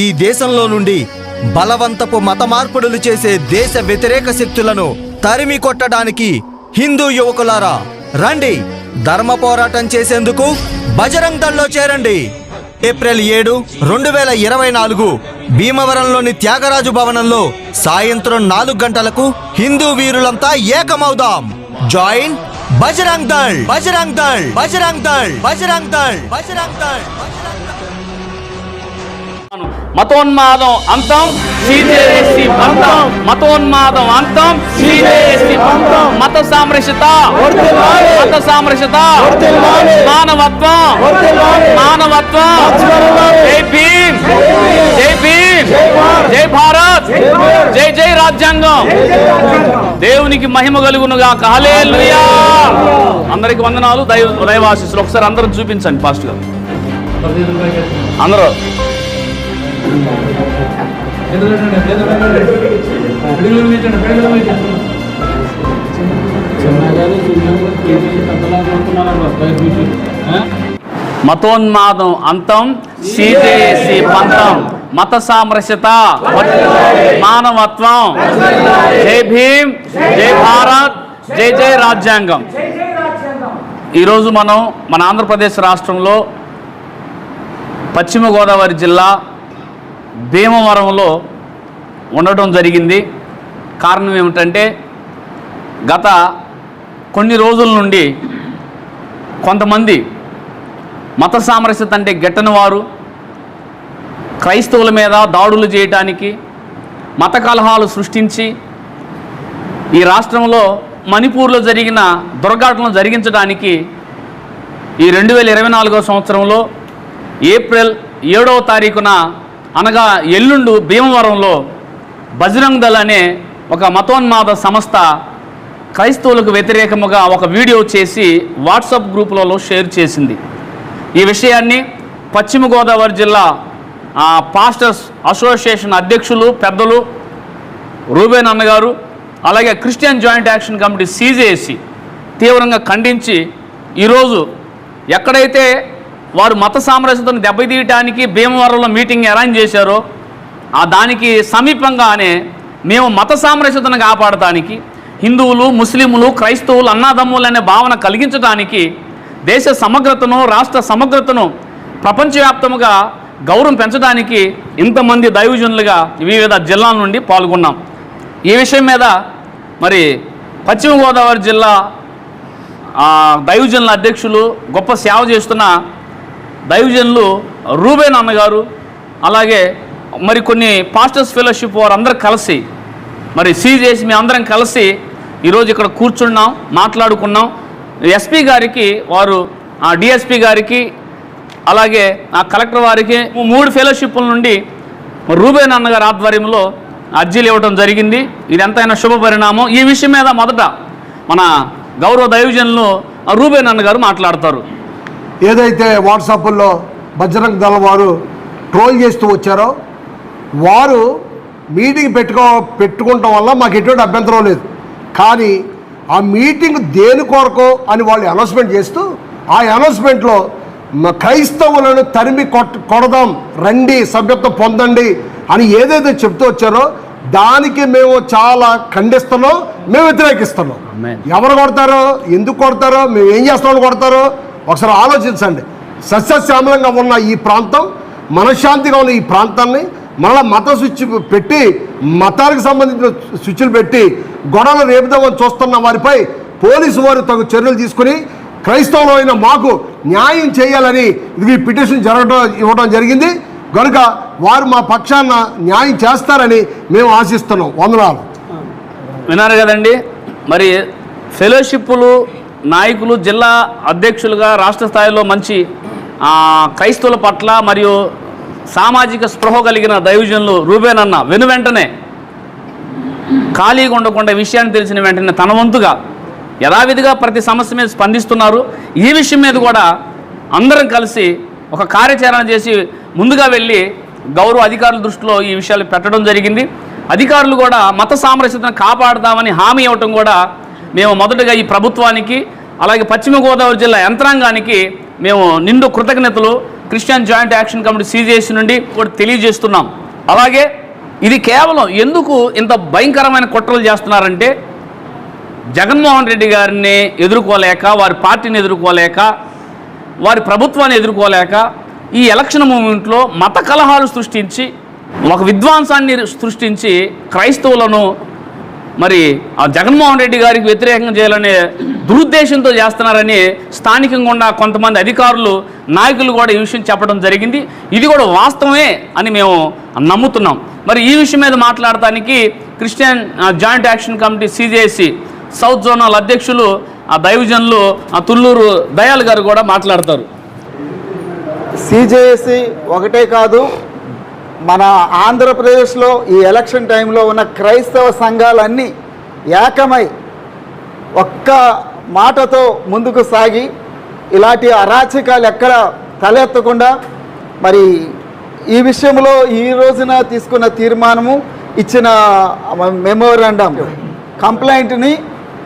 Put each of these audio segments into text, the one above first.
ఈ దేశంలో నుండి బలవంతపు మత మార్పుడులు చేసే దేశ వ్యతిరేక శక్తులను తరిమి కొట్టడానికి హిందూ యువకులారా రండి. ధర్మ పోరాటం చేసేందుకు బజరంగ్ దళ్ళో చేరండి. ఏప్రిల్ ఏడు రెండు వేల ఇరవై నాలుగు భీమవరంలోని త్యాగరాజు భవనంలో సాయంత్రం నాలుగు గంటలకు హిందూ వీరులంతా ఏకమవుదాం. జాయిన్ బజరంగ్ దళ్ బజరంగ్ దళ్ బజరంగ్ దళ్ బజరంగ్ దళ్ బజరంగ్ దళ్. మతోన్మాదం అంతం. సిజేఎస్టీ పంతం. మతోన్మాదం అంతం. సిజేఎస్టీ పంతం. మత సామరస్యత. మత సామరస్యత. మానవత్వం. మానవత్వం. జై భీమ్. జై భీమ్. జై భారత్. జై జై రాజ్యాంగం. దేవునికి మహిమ కలుగునుగా హల్లెలూయా. అందరికి వందనాలు. దైవ దైవాశీస్సులు. ఒకసారి అందరం చూపించండి ఫాస్ట్గా అందరూ. మతోన్మాదం అంతం సిజేసి పంతం మత సామరస్యత మానవత్వం. జై భీమ్ జై భారత్ జై జై రాజ్యాంగం. ఈరోజు మనం మన ఆంధ్రప్రదేశ్ రాష్ట్రంలో పశ్చిమ గోదావరి జిల్లా భీమవరంలో ఉండటం జరిగింది. కారణం ఏమిటంటే గత కొన్ని రోజుల నుండి కొంతమంది మత సామరస్యత అంటే గెట్టని వారు క్రైస్తవుల మీద దాడులు చేయటానికి మత కలహాలు సృష్టించి ఈ రాష్ట్రంలో మణిపూర్లో జరిగిన దుర్ఘటనలు జరిగించడానికి ఈ రెండు వేల ఇరవై నాలుగో సంవత్సరంలో ఏప్రిల్ ఏడవ తారీఖున అనగా ఎల్లుండు భీమవరంలో బజరంగ్ దళ్ అనే ఒక మతోన్మాద సంస్థ క్రైస్తవులకు వ్యతిరేకముగా ఒక వీడియో చేసి వాట్సాప్ గ్రూపులలో షేర్ చేసింది. ఈ విషయాన్ని పశ్చిమ గోదావరి జిల్లా పాస్టర్స్ అసోసియేషన్ అధ్యక్షులు పెద్దలు రూబేన్ అన్నగారు అలాగే Christian joint action committee CJC తీవ్రంగా ఖండించి ఈరోజు ఎక్కడైతే వారు మత సామరస్యతను దెబ్బతీయటానికి భీమవరంలో మీటింగ్ అరేంజ్ చేశారో ఆ దానికి సమీపంగానే మేము మత సామరస్యతను కాపాడటానికి హిందువులు ముస్లింలు క్రైస్తవులు అన్నాదమ్ములు అనే భావన కలిగించడానికి దేశ సమగ్రతను రాష్ట్ర సమగ్రతను ప్రపంచవ్యాప్తముగా గౌరవం పెంచడానికి ఇంతమంది దైవజనులుగా వివిధ జిల్లాల నుండి పాల్గొన్నాం. ఈ విషయం మీద మరి పశ్చిమ గోదావరి జిల్లా దైవజనుల అధ్యక్షులు గొప్ప సేవ చేస్తున్న దైవజనులు రూబేన్ అన్నగారు అలాగే మరి కొన్ని పాస్టర్స్ ఫెలోషిప్ వారు అందరూ కలిసి మరి సీజ్ చేసి మేము అందరం కలిసి ఈరోజు ఇక్కడ కూర్చున్నాం మాట్లాడుకున్నాం. ఎస్పీ గారికి వారు ఆ డిఎస్పీ గారికి అలాగే ఆ కలెక్టర్ వారికి మూడు ఫెలోషిప్ల నుండి రూబేన్ అన్నగారి ఆధ్వర్యంలో అర్జీలు ఇవ్వడం జరిగింది. ఇది ఎంతైనా శుభ పరిణామం. ఈ విషయం మీద మొదట మన గౌరవ దైవజనులు రూబేన్ అన్నగారు మాట్లాడతారు. ఏదైతే వాట్సాప్లో బజరంగ్ దళ వారు ట్రోల్ చేస్తూ వచ్చారో వారు మీటింగ్ పెట్టుకో పెట్టుకోవటం వల్ల మాకు ఎటువంటి అభ్యంతరం లేదు కానీ ఆ మీటింగ్ దేని కొరకు అని వాళ్ళు అనౌన్స్మెంట్ చేస్తూ ఆ అనౌన్స్మెంట్లో మ- క్రైస్తవులను తరిమి కొట్ కొడదాం రండి సభ్యత్వం పొందండి అని ఏదైతే చెప్తూ వచ్చారో దానికి మేము చాలా ఖండిస్తున్నాం మేము వ్యతిరేకిస్తున్నాం. ఎవరు కొడతారో ఎందుకు కొడతారో మేము ఏం చేస్తామని కొడతారో ఒకసారి ఆలోచించండి. సస్యశ్యామలంగా ఉన్న ఈ ప్రాంతం మనశ్శాంతిగా ఉన్న ఈ ప్రాంతాన్ని మళ్ళీ మత స్విచ్ పెట్టి మతానికి సంబంధించిన స్విచ్లు పెట్టి గొడవలు రేపుదామని చూస్తున్న వారిపై పోలీసు వారు తగు చర్యలు తీసుకుని క్రైస్తవులు అయిన మాకు న్యాయం చేయాలని ఇది ఈ పిటిషన్ జరగడం ఇవ్వడం జరిగింది. కనుక వారు మా పక్షాన న్యాయం చేస్తారని మేము ఆశిస్తున్నాం. వందనాలు. విన్నారు కదండి. మరి ఫెలోషిప్పులు నాయకులు జిల్లా అధ్యక్షులుగా రాష్ట్ర స్థాయిలో మంచి క్రైస్తవుల పట్ల మరియు సామాజిక స్పృహ కలిగిన దైవజనులు రూబేన్ వెను వెంటనే ఖాళీగా ఉండకుండా విషయాన్ని తెలిసిన వెంటనే తన వంతుగా యథావిధిగా ప్రతి సమస్య మీద స్పందిస్తున్నారు. ఈ విషయం మీద కూడా అందరం కలిసి ఒక కార్యాచరణ చేసి ముందుగా వెళ్ళి గౌరవ అధికారుల దృష్టిలో ఈ విషయాలు పెట్టడం జరిగింది. అధికారులు కూడా మత సామరస్యతను కాపాడదామని హామీ ఇవ్వటం కూడా మేము మొదటగా ఈ ప్రభుత్వానికి అలాగే పశ్చిమ గోదావరి జిల్లా యంత్రాంగానికి మేము నిండు కృతజ్ఞతలు Christian joint action committee CJC నుండి కూడా తెలియజేస్తున్నాం. అలాగే ఇది కేవలం ఎందుకు ఇంత భయంకరమైన కుట్రలు చేస్తున్నారంటే జగన్మోహన్ రెడ్డి గారిని ఎదుర్కోలేక వారి పార్టీని ఎదుర్కోలేక వారి ప్రభుత్వాన్ని ఎదుర్కోలేక ఈ ఎలక్షన్ మూమెంట్లో మత కలహాలు సృష్టించి ఒక విద్వాంసాన్ని సృష్టించి క్రైస్తవులను మరి ఆ జగన్మోహన్ రెడ్డి గారికి వ్యతిరేకంగా చేయాలనే దురుద్దేశంతో చేస్తున్నారని స్థానికంగా ఉన్న కొంతమంది అధికారులు నాయకులు కూడా ఈ విషయం చెప్పడం జరిగింది. ఇది కూడా వాస్తవమే అని మేము నమ్ముతున్నాం. మరి ఈ విషయం మీద మాట్లాడటానికి Christian joint action committee CJC south zonal అధ్యక్షులు ఆ దైవజనులు ఆ తుళ్ళూరు దయాల్ గారు కూడా మాట్లాడతారు. సిజేసి ఒకటే కాదు మన ఆంధ్రప్రదేశ్లో ఈ ఎలక్షన్ టైంలో ఉన్న క్రైస్తవ సంఘాలన్నీ ఏకమై ఒక్క మాటతో ముందుకు సాగి ఇలాంటి అరాచకాలు ఎక్కడ తలెత్తకుండా మరి ఈ విషయంలో ఈ రోజున తీసుకున్న తీర్మానము ఇచ్చిన మెమోరాండం కంప్లైంట్ని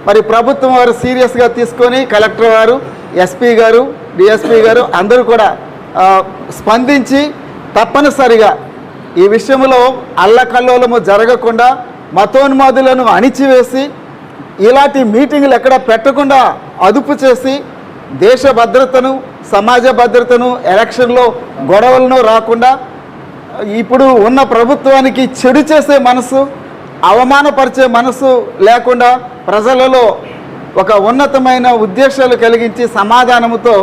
మరి ప్రభుత్వం వారు సీరియస్గా తీసుకొని కలెక్టర్ గారు ఎస్పీ గారు డిఎస్పీ గారు అందరూ కూడా స్పందించి తప్పనిసరిగా ఈ విషయంలో అల్లకల్లోలము జరగకుండా మతోన్మాదులను అణిచివేసి ఇలాంటి మీటింగ్లు ఎక్కడ పెట్టకుండా అదుపు చేసి దేశ భద్రతను సమాజ భద్రతను ఎలక్షన్లో గొడవలను రాకుండా ఇప్పుడు ఉన్న ప్రభుత్వానికి చెడు చేసే మనసు అవమానపరిచే మనసు లేకుండా ప్రజలలో ఒక ఉన్నతమైన ఉద్దేశాలు కలిగించి సమాధానముతో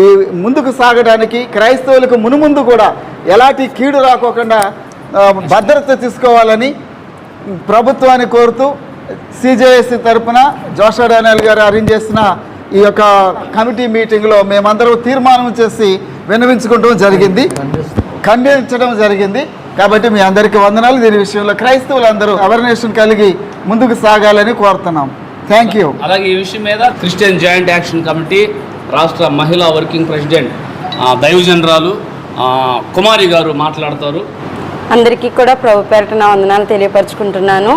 ఈ ముందుకు సాగడానికి క్రైస్తవులకు మునుముందు కూడా ఎలాంటి కీడు రాకోకుండా భద్రత తీసుకోవాలని ప్రభుత్వాన్ని కోరుతూ సిజేఎస్సి తరపున జోషా డానియల్ గారు అరేంజ్ చేసిన ఈ యొక్క కమిటీ మీటింగ్లో మేమందరం తీర్మానం చేసి విన్నవించుకోవడం జరిగింది. ఖండించడం జరిగింది. కాబట్టి మీ అందరికీ వందనాలు. దీని విషయంలో క్రైస్తవులందరూ అవేర్నెస్ కలిగి ముందుకు సాగాలని కోరుతున్నాం. థ్యాంక్ యూ అలాగే ఈ విషయం మీద క్రిస్టియన్ జాయింట్ యాక్షన్ కమిటీ రాష్ట్ర మహిళా వర్కింగ్ ప్రెసిడెంట్ ఆ, దైవజనరాలు కుమారి గారు మాట్లాడతారు. అందరికీ కూడా ప్రభు పేరిట నా వందనాలు తెలియపరచుకుంటున్నాను.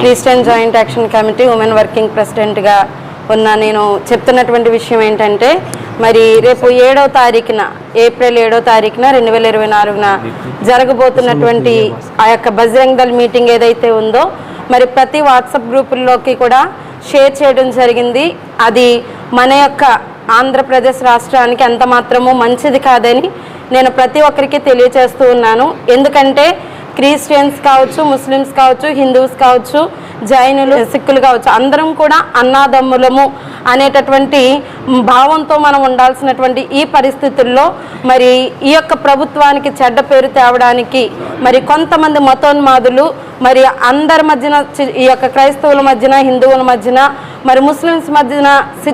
Christian joint action committee women working ప్రెసిడెంట్గా ఉన్న నేను చెప్తున్నటువంటి విషయం ఏంటంటే మరి రేపు ఏడవ తారీఖున ఏప్రిల్ ఏడో తారీఖున రెండు వేల ఇరవై నాలుగున జరగబోతున్నటువంటి ఆ యొక్క బజరంగ్ దళ్ మీటింగ్ ఏదైతే ఉందో మరి ప్రతి వాట్సాప్ గ్రూపుల్లోకి కూడా షేర్ చేయడం జరిగింది. అది మన యొక్క ఆంధ్రప్రదేశ్ రాష్ట్రానికి ఎంత మాత్రము మంచిది కాదని నేను ప్రతి ఒక్కరికి తెలియచేస్తూ ఉన్నాను. ఎందుకంటే క్రిస్టియన్స్ కావచ్చు ముస్లిమ్స్ కావచ్చు హిందూస్ కావచ్చు జైనులు సిక్కులు కావచ్చు అందరం కూడా అన్నాదమ్ములము అనేటటువంటి భావంతో మనం ఉండాల్సినటువంటి ఈ పరిస్థితుల్లో మరి ఈ యొక్క ప్రభుత్వానికి చెడ్డ పేరు తేవడానికి మరి కొంతమంది మతోన్మాదులు మరి అందరి మధ్యన చి- ఈ యొక్క క్రైస్తవుల మధ్యన హిందువుల మధ్యన మరి ముస్లిమ్స్ మధ్యన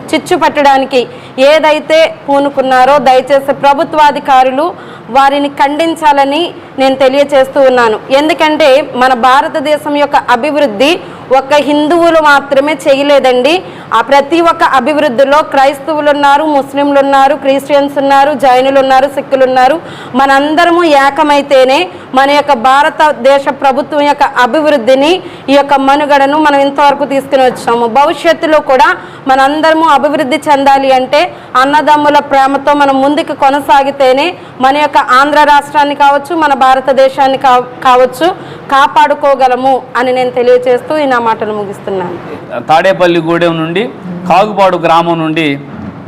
చిచ్చు పెట్టడానికి ఏదైతే పూనుకున్నారో దయచేసి ప్రభుత్వాధికారులు వారిని ఖండించాలని నేను తెలియచేస్తూ ఉన్నాను. ఎందుకంటే మన భారతదేశం యొక్క అభివృద్ధి ఒక్క హిందువులు మాత్రమే చేయలేదండి. ఆ ప్రతి ఒక్క అభివృద్ధిలో క్రైస్తవులు ఉన్నారు ముస్లింలు ఉన్నారు క్రిస్టియన్స్ ఉన్నారు జైనులు ఉన్నారు సిక్కులు ఉన్నారు మనందరము ఏకమైతేనే మన యొక్క భారతదేశ ప్రభుత్వం యొక్క అభివృద్ధిని ఈ యొక్క మనుగడను మనం ఇంతవరకు తీసుకుని వచ్చాము. భవిష్యత్తులో కూడా మనందరము అభివృద్ధి చెందాలి అంటే అన్నదమ్ముల ప్రేమతో మనం ముందుకు కొనసాగితేనే మన యొక్క ఆంధ్ర రాష్ట్రాన్ని కావచ్చు మన భారతదేశాన్ని కావచ్చు కాపాడుకోగలము అని నేను తెలియజేస్తూ ఈ నా మాటలు ముగిస్తున్నాను. తాడేపల్లిగూడెం నుండి నుండి కాగుపాడు గ్రామం నుండి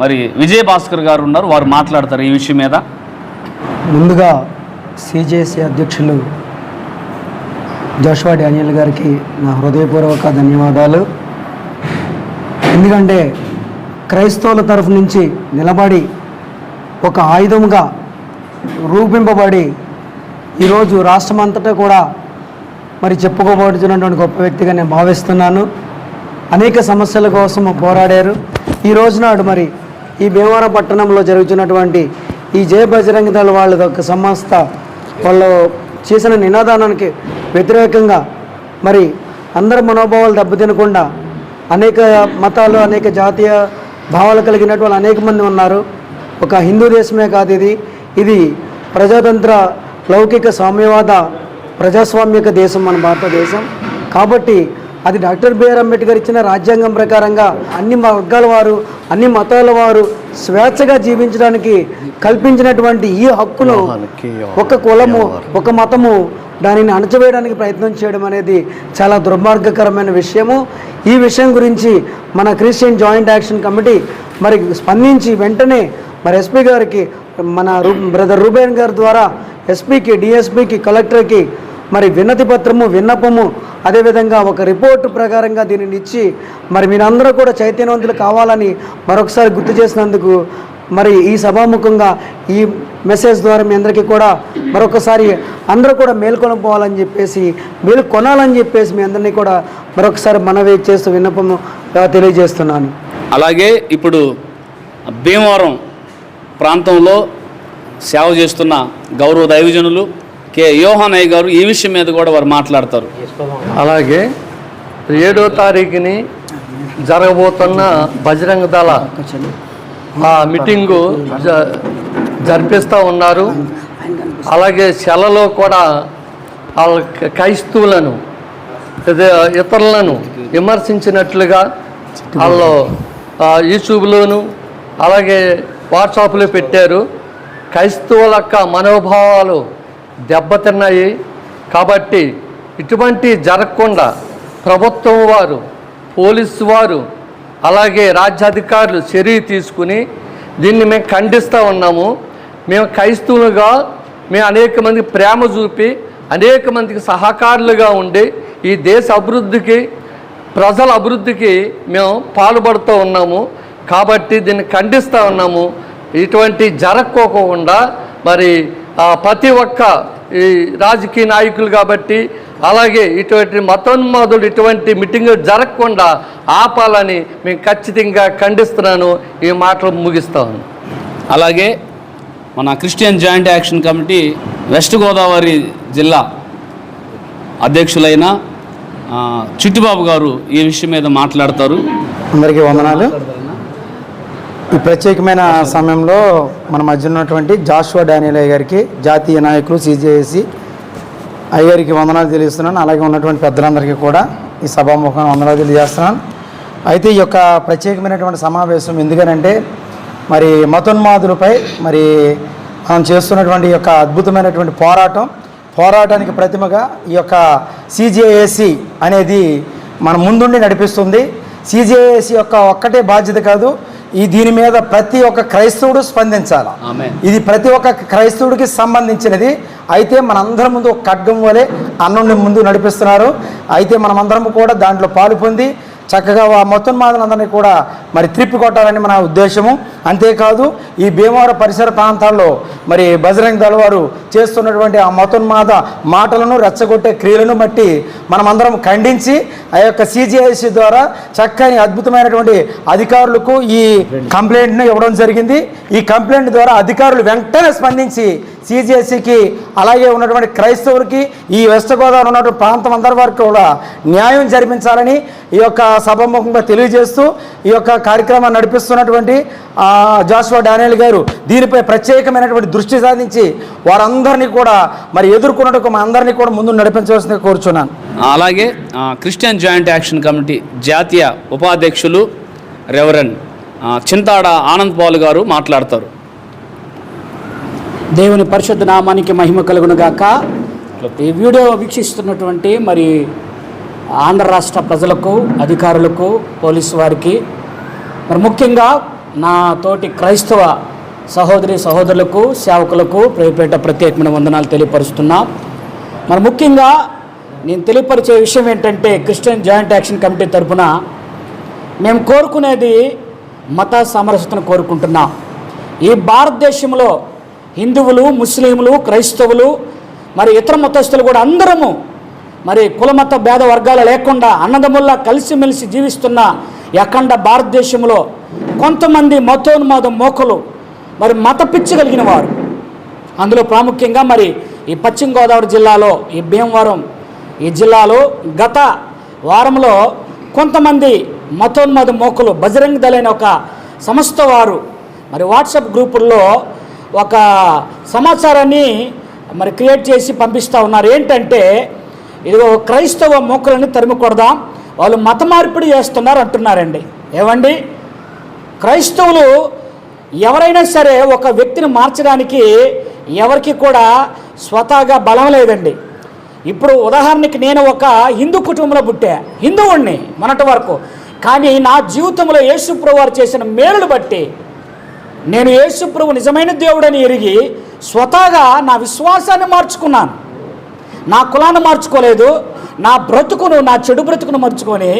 మరి విజయ్ భాస్కర్ గారు ఉన్నారు. వారు మాట్లాడతారు ఈ విషయం మీద. ముందుగా సిజేసి అధ్యక్షులు జోషువా డానియల్ గారికి నా హృదయపూర్వక ధన్యవాదాలు. ఎందుకంటే క్రైస్తవుల తరఫు నుంచి నిలబడి ఒక ఆయుధంగా రూపింపబడి ఈరోజు రాష్ట్రమంతటా కూడా మరి చెప్పుకోబడుతున్నటువంటి గొప్ప వ్యక్తిగా నేను భావిస్తున్నాను. అనేక సమస్యల కోసం పోరాడారు. ఈ రోజునాడు మరి ఈ భీమవరం పట్టణంలో జరుగుతున్నటువంటి ఈ జయ బజరంగ దళ వాళ్ళ యొక్క సంస్థ వాళ్ళు చేసిన నినాదానానికి వ్యతిరేకంగా మరి అందరి మనోభావాలు దెబ్బతినకుండా అనేక మతాలు అనేక జాతీయ భావాలు కలిగినటువంటి అనేక మంది ఉన్నారు. ఒక హిందూ దేశమే కాదు ఇది. ఇది ప్రజాతంత్ర లౌకిక సామ్యవాద ప్రజాస్వామ్యక దేశం మన భారతదేశం. కాబట్టి అది డాక్టర్ బిఆర్ అంబేద్కర్ ఇచ్చిన రాజ్యాంగం ప్రకారంగా అన్ని వర్గాల వారు అన్ని మతాల వారు స్వేచ్ఛగా జీవించడానికి కల్పించినటువంటి ఈ హక్కును ఒక కులము ఒక మతము దానిని అణచివేయడానికి ప్రయత్నం చేయడం అనేది చాలా దుర్మార్గకరమైన విషయము. ఈ విషయం గురించి మన క్రిస్టియన్ జాయింట్ యాక్షన్ కమిటీ మరి స్పందించి వెంటనే మరి ఎస్పీ గారికి మన రూ బ్రదర్ రూబేన్ గారి ద్వారా ఎస్పీకి డిఎస్పీకి కలెక్టర్కి మరి వినతి పత్రము విన్నపము అదేవిధంగా ఒక రిపోర్టు ప్రకారంగా దీనిని ఇచ్చి మరి మీరందరూ కూడా చైతన్యవంతులు కావాలని మరొకసారి గుర్తు చేసినందుకు మరి ఈ సభాముఖంగా ఈ మెసేజ్ ద్వారా మీ అందరికీ కూడా మరొకసారి అందరూ కూడా మేల్కొనపోవాలని చెప్పేసి మేలు కొనాలని చెప్పేసి మీ అందరినీ కూడా మరొకసారి మనవి చేస్తూ విన్నపము తెలియజేస్తున్నాను. అలాగే ఇప్పుడు భీమవరం ప్రాంతంలో సేవ చేస్తున్న గౌరవ దైవజనులు కే యోహనయ్య గారు ఈ విషయం మీద కూడా వారు మాట్లాడతారు. అలాగే ఏడో తారీఖుని జరగబోతున్న బజరంగ దళ ఆ మీటింగు జ జరిపిస్తూ ఉన్నారు. అలాగే సెలలో కూడా వాళ్ళ క్రైస్తవులను ఇతరులను విమర్శించినట్లుగా వాళ్ళు యూట్యూబ్లోను అలాగే వాట్సాప్లో పెట్టారు. క్రైస్తవుల యొక్క మనోభావాలు దెబ్బతిన్నాయి. కాబట్టి ఇటువంటి జరగకుండా ప్రభుత్వం వారు పోలీసు వారు అలాగే రాజ్యాధికారులు చర్య తీసుకుని దీన్ని మేము ఖండిస్తూ ఉన్నాము. మేము క్రైస్తవులుగా మేము అనేక మందికి ప్రేమ చూపి అనేక మందికి సహకారులుగా ఉండి ఈ దేశ అభివృద్ధికి ప్రజల అభివృద్ధికి మేము పాల్పడుతూ ఉన్నాము. కాబట్టి దీన్ని ఖండిస్తూ ఉన్నాము. ఇటువంటి జరక్కోకుండా మరి ప్రతి ఒక్క ఈ రాజకీయ నాయకులు కాబట్టి అలాగే ఇటువంటి మతోన్మాదులు ఇటువంటి మీటింగ్ జరగకుండా ఆపాలని మేము ఖచ్చితంగా ఖండిస్తున్నాను. ఈ మాటలు ముగిస్తాను అలాగే మన Christian joint action committee west Godavari జిల్లా అధ్యక్షులైన ఆ, చిట్టుబాబు గారు ఈ విషయం మీద మాట్లాడతారు. అందరికీ వందనాలు. ఈ ప్రత్యేకమైన సమయంలో మన మధ్య ఉన్నటువంటి జాషువా డానియల్ గారికి జాతీయ నాయకులు సీజేఏసీ అయ్యగారికి వందనాలు తెలియజేస్తున్నాను. అలాగే ఉన్నటువంటి పెద్దలందరికీ కూడా ఈ సభాముఖం వందనాలు తెలియజేస్తున్నాను. అయితే ఈ యొక్క ప్రత్యేకమైనటువంటి సమావేశం ఎందుకనంటే మరి మతోన్మాదులపై మరి మనం చేస్తున్నటువంటి యొక్క అద్భుతమైనటువంటి పోరాటం పోరాటానికి ప్రతిమగా ఈ యొక్క సీజేఏసీ అనేది మన ముందుండి నడిపిస్తుంది. సిజేఏసి యొక్క ఒక్కటే బాధ్యత కాదు ఈ దీని మీద ప్రతి ఒక్క క్రైస్తవుడు స్పందించాలి. ఇది ప్రతి ఒక్క క్రైస్తవుడికి సంబంధించినది. అయితే మనందరం ముందు ఒక ఖడ్గం వలె అన్నుని ముందు నడిపిస్తున్నారు. అయితే మనమందరం కూడా దాంట్లో పాలు పొంది చక్కగా ఆ మొత్తన్మాదులందరినీ కూడా మరి త్రిప్పి కొట్టాలని మన ఉద్దేశము. అంతేకాదు ఈ భీమవరం పరిసర ప్రాంతాల్లో మరి బజరంగ్ దళ వారు చేస్తున్నటువంటి ఆ మతోన్మాద మాటలను రెచ్చగొట్టే క్రియలను బట్టి మనమందరం ఖండించి ఆ యొక్క సిజిఐసి ద్వారా చక్కని అద్భుతమైనటువంటి అధికారులకు ఈ కంప్లైంట్ను ఇవ్వడం జరిగింది. ఈ కంప్లైంట్ ద్వారా అధికారులు వెంటనే స్పందించి సిజిఎస్సికి అలాగే ఉన్నటువంటి క్రైస్తవులకి ఈ వెస్ట్ గోదావరి ఉన్నటువంటి ప్రాంతం అందరి వరకు కూడా న్యాయం జరిపించాలని ఈ యొక్క సభాముఖంగా తెలియజేస్తూ ఈ యొక్క కార్యక్రమాన్ని నడిపిస్తున్నటువంటి జాస్వా జాషువా డానియల్ గారు దీనిపై ప్రత్యేకమైనటువంటి దృష్టి సాధించి వారందరినీ కూడా మరి ఎదుర్కొన్నట్టు మా అందరినీ కూడా ముందు నడిపించవలసిందిగా కోరుచున్నాను. అలాగే క్రిస్టియన్ జాయింట్ యాక్షన్ కమిటీ జాతీయ ఉపాధ్యక్షులు రెవరెన్ చింతాడ ఆనంద్ పాల్ గారు మాట్లాడతారు. దేవుని పరిశుద్ధ నామానికి మహిమ కలుగునుగాక ఈ వీడియో వీక్షిస్తున్నటువంటి మరి ఆంధ్ర రాష్ట్ర ప్రజలకు అధికారులకు పోలీసు వారికి మరి ముఖ్యంగా నా తోటి క్రైస్తవ సహోదరి సహోదరులకు సేవకులకు ప్రేపేట ప్రత్యేకమైన వందనాలు తెలియపరుస్తున్నా. మరి ముఖ్యంగా నేను తెలియపరిచే విషయం ఏంటంటే క్రిస్టియన్ జాయింట్ యాక్షన్ కమిటీ తరఫున మేము కోరుకునేది మత సామరస్యతను కోరుకుంటున్నాం. ఈ భారతదేశంలో హిందువులు ముస్లింలు క్రైస్తవులు మరి ఇతర మతస్థులు కూడా అందరము మరి కులమత భేద వర్గాలు లేకుండా అన్నదమ్ముల్లా కలిసిమెలిసి జీవిస్తున్న ఈ అఖండ భారతదేశంలో కొంతమంది మతోన్మాద మోకలు మరి మత పిచ్చి కలిగిన వారు. అందులో ప్రాముఖ్యంగా మరి ఈ పశ్చిమ గోదావరి జిల్లాలో ఈ భీమవరం ఈ జిల్లాలో గత వారంలో కొంతమంది మతోన్మాద మోకలు బజరంగ్ దళ అనే ఒక సంస్థ వారు మరి వాట్సాప్ గ్రూపుల్లో ఒక సమాచారాన్ని మరి క్రియేట్ చేసి పంపిస్తూ ఉన్నారు. ఏంటంటే ఇదిగో క్రైస్తవ మోకలని తరిమి కొడదాం వాళ్ళు మత మార్పిడి చేస్తున్నారు అంటున్నారండి. ఏమండి క్రైస్తవులు ఎవరైనా సరే ఒక వ్యక్తిని మార్చడానికి ఎవరికి కూడా స్వతహాగా బలం లేదండి. ఇప్పుడు ఉదాహరణకి నేను ఒక హిందూ కుటుంబంలో పుట్టా. హిందువుణ్ణి మొన్నటి వరకు. కానీ నా జీవితంలో యేసుప్రభు వారు చేసిన మేలును బట్టి నేను యేసుప్రభు నిజమైన దేవుడని ఎరిగి స్వతహాగా నా విశ్వాసాన్ని మార్చుకున్నాను. నా కులాన్ని మార్చుకోలేదు. నా బ్రతుకును నా చెడు బ్రతుకును మార్చుకొని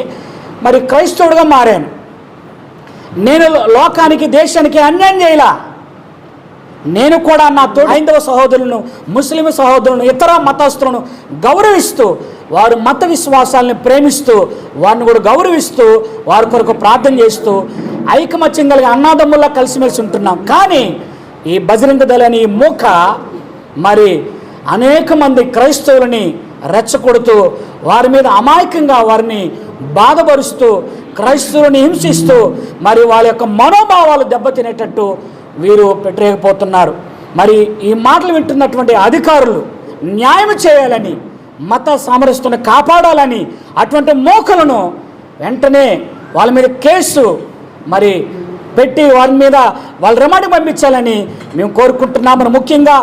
మరి క్రైస్తవుడిగా మారాను. నేను లోకానికి దేశానికి అన్యాయం చేయలా. నేను కూడా నా తోడు హైందవ సహోదరులను ముస్లిం సహోదరులను ఇతర మతస్థులను గౌరవిస్తూ వారు మత విశ్వాసాలను ప్రేమిస్తూ వారిని కూడా గౌరవిస్తూ వారి కొరకు ప్రార్థన చేస్తూ ఐకమత్యం కలిగి అన్నాదమ్ముల్లా కలిసిమెలిసి ఉంటున్నాం. కానీ ఈ బజరంగ దళ అనే ఈ మూక మరి అనేక మంది క్రైస్తవులని రెచ్చగొడుతూ వారి మీద అమాయకంగా వారిని బాధపరుస్తూ క్రైస్తవులను హింసిస్తూ మరి వాళ్ళ యొక్క మనోభావాలు దెబ్బతినేటట్టు వీరు పెట్టలేకపోతున్నారు. మరి ఈ మాటలు వింటున్నటువంటి అధికారులు న్యాయం చేయాలని మత సామరస్యతను కాపాడాలని అటువంటి మోకలను వెంటనే వాళ్ళ మీద కేసు మరి పెట్టి వారి మీద వాళ్ళ రిమాండ్ పంపించాలని మేము కోరుకుంటున్నాము ముఖ్యంగా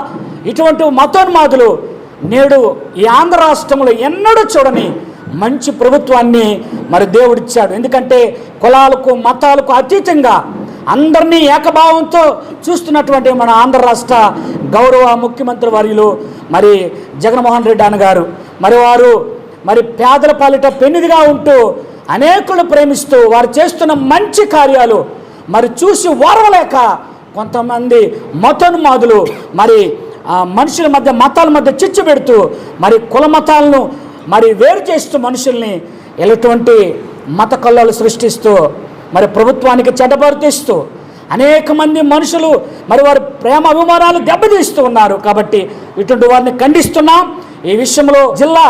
ఇటువంటి మతోన్మాదులు నేడు ఈ ఆంధ్ర రాష్ట్రంలో ఎన్నడూ చూడని మంచి ప్రభుత్వాన్ని మరి దేవుడిచ్చాడు ఎందుకంటే కులాలకు మతాలకు అతీతంగా అందరినీ ఏకభావంతో చూస్తున్నటువంటి మన ఆంధ్ర రాష్ట్ర గౌరవ ముఖ్యమంత్రి వర్యులు మరి జగన్మోహన్ రెడ్డి అన్న గారు మరి వారు మరి పేదల పాలిట పెన్నిదిగా ఉంటూ అనేకులు ప్రేమిస్తూ వారు చేస్తున్న మంచి కార్యాలు మరి చూసి ఓర్వలేక కొంతమంది మతోన్మాదులు మరి ఆ మనుషుల మధ్య మతాల మధ్య చిచ్చు పెడుతూ మరి కుల మతాలను మరి వేరు చేస్తూ మనుషుల్ని ఎలాంటి మత కళ్ళలు సృష్టిస్తూ మరి ప్రభుత్వానికి చెడ్డపరుతీస్తూ అనేక మంది మనుషులు మరి వారి ప్రేమ అభిమానాలు దెబ్బతీస్తూ ఉన్నారు. కాబట్టి ఇటువంటి వారిని ఖండిస్తున్నాం. ఈ విషయంలో జిల్లా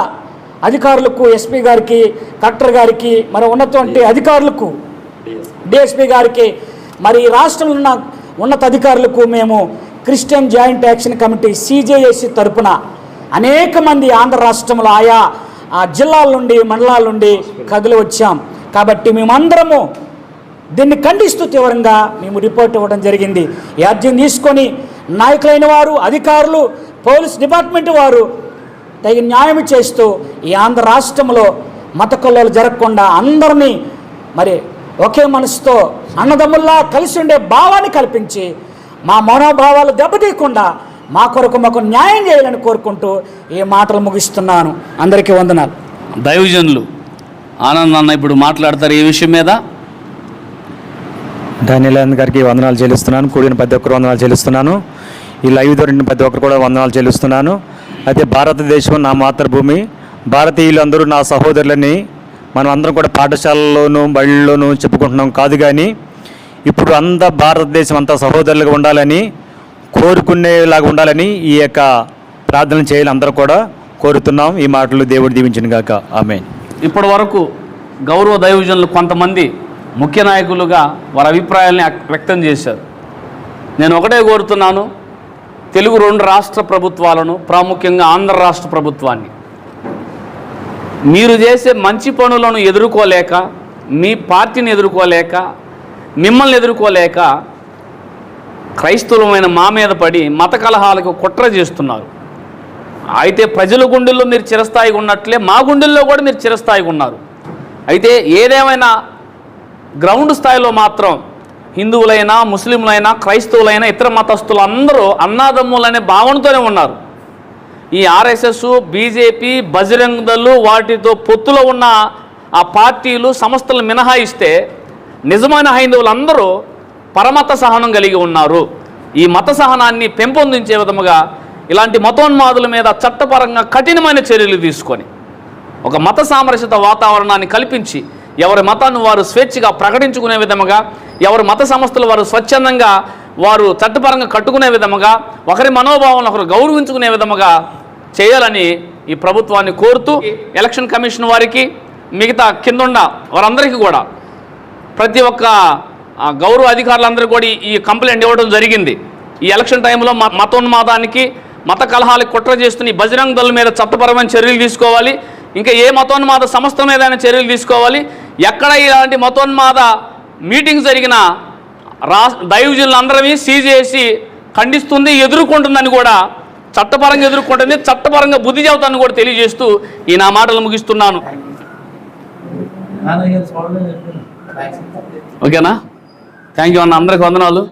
అధికారులకు ఎస్పీ గారికి కలెక్టర్ గారికి మరి ఉన్నటువంటి అధికారులకు డిఎస్పీ గారికి మరి రాష్ట్రంలో ఉన్న ఉన్నత అధికారులకు మేము Christian joint action committee CJAC తరపున అనేక మంది ఆంధ్ర రాష్ట్రంలో ఆయా ఆ జిల్లాల నుండి మండలాల నుండి కదిలి వచ్చాం. కాబట్టి మేమందరము దీన్ని ఖండిస్తూ తీవ్రంగా మేము రిపోర్ట్ ఇవ్వడం జరిగింది. ఈ అర్జీని తీసుకొని నాయకులైన వారు అధికారులు పోలీస్ డిపార్ట్మెంట్ వారు తగిన న్యాయం చేస్తూ ఈ ఆంధ్ర రాష్ట్రంలో మత కొల్లలు జరగకుండా అందరినీ మరి ఒకే మనసుతో అన్నదమ్ముల్లా కలిసి ఉండే భావాన్ని కల్పించి మా మనోభావాలు దెబ్బతీయకుండా మా కొరకు మాకు న్యాయం చేయాలని కోరుకుంటూ ఈ మాటలు ముగిస్తున్నాను. అందరికీ వందనాలు. దైవజనులు ఆనంద్ అన్న ఇప్పుడు మాట్లాడతారు ఈ విషయం మీద. డానియల్ గారికి వందనాలు చెల్లిస్తున్నాను. కూడిన ప్రతి ఒక్కరు వందనాలు చెల్లిస్తున్నాను. ఈ లైవ్ దొరికిన ప్రతి ఒక్కరు కూడా వందనాలు చెల్లిస్తున్నాను. అయితే భారతదేశం నా మాతృభూమి. భారతీయులందరూ నా సహోదరులని మనం అందరం కూడా పాఠశాలల్లోనూ బళ్ళలోనూ చెప్పుకుంటున్నాం. కాదు కానీ ఇప్పుడు అంత భారతదేశం అంతా సహోదరులుగా ఉండాలని కోరుకునేలాగా ఉండాలని ఈ యొక్క ప్రార్థన చేయాలి అందరూ కూడా కోరుతున్నాం. ఈ మాటలు దేవుడు దీవించిన గాక. ఆమె ఇప్పటి వరకు గౌరవ దైవజనులు కొంతమంది ముఖ్య నాయకులుగా వారి అభిప్రాయాల్ని వ్యక్తం చేశారు. నేను ఒకటే కోరుతున్నాను. తెలుగు రెండు రాష్ట్ర ప్రభుత్వాలను ప్రాముఖ్యంగా ఆంధ్ర రాష్ట్ర ప్రభుత్వాన్ని. మీరు చేసే మంచి పనులను ఎదుర్కోలేక మీ పార్టీని ఎదుర్కోలేక మిమ్మల్ని ఎదుర్కోలేక క్రైస్తవులమైన మా మీద పడి మత కలహాలకు కుట్ర చేస్తున్నారు. అయితే ప్రజల గుండెల్లో మీరు చిరస్థాయిగా ఉన్నట్లే మా గుండెల్లో కూడా మీరు చిరస్థాయిగా ఉన్నారు. అయితే ఏదేమైనా గ్రౌండ్ స్థాయిలో మాత్రం హిందువులైనా ముస్లింలైనా క్రైస్తవులైనా ఇతర మతస్థులు అందరూ అన్నాదమ్ములనే భావనతోనే ఉన్నారు. ఈ ఆర్ఎస్ఎస్ బీజేపీ బజరంగ్ దళ్ళు వాటితో పొత్తులో ఉన్న ఆ పార్టీలు సంస్థలు మినహాయిస్తే నిజమైన హైందవులందరూ పరమత సహనం కలిగి ఉన్నారు. ఈ మత సహనాన్ని పెంపొందించే విధముగా ఇలాంటి మతోన్మాదుల మీద చట్టపరంగా కఠినమైన చర్యలు తీసుకొని ఒక మత సామరస్యత వాతావరణాన్ని కల్పించి ఎవరి మతాన్ని వారు స్వేచ్ఛగా ప్రకటించుకునే విధముగా ఎవరి మత సంస్థలు వారు స్వచ్ఛందంగా వారు చట్టపరంగా కట్టుకునే విధముగా ఒకరి మనోభావాలను ఒకరు గౌరవించుకునే విధముగా చేయాలని ఈ ప్రభుత్వాన్ని కోరుతూ ఎలక్షన్ కమిషన్ వారికి మిగతా కిందున్న వారందరికీ కూడా ప్రతి ఒక్క గౌరవ అధికారులందరూ కూడా ఈ- కంప్లైంట్ ఇవ్వడం జరిగింది. ఈ ఎలక్షన్ టైంలో మ- మతోన్మాదానికి మత కలహాలకు కుట్ర చేస్తున్న ఈ బజరంగ్ దళ మీద చట్టపరమైన చర్యలు తీసుకోవాలి. ఇంకా ఏ మతోన్మాద సంస్థ మీద చర్యలు తీసుకోవాలి. ఎక్కడ ఇలాంటి మతోన్మాద మీటింగ్ జరిగినా రా సీజ్ చేసి ఖండిస్తుంది ఎదుర్కొంటుందని కూడా చట్టపరంగా ఎదుర్కొంటుంది చట్టపరంగా బుద్ధి చెబుతాను కూడా తెలియజేస్తూ ఈ నా మాటలు ముగిస్తున్నాను. ఓకేనా? థ్యాంక్ యూ అన్న అందరికి వందనాలు.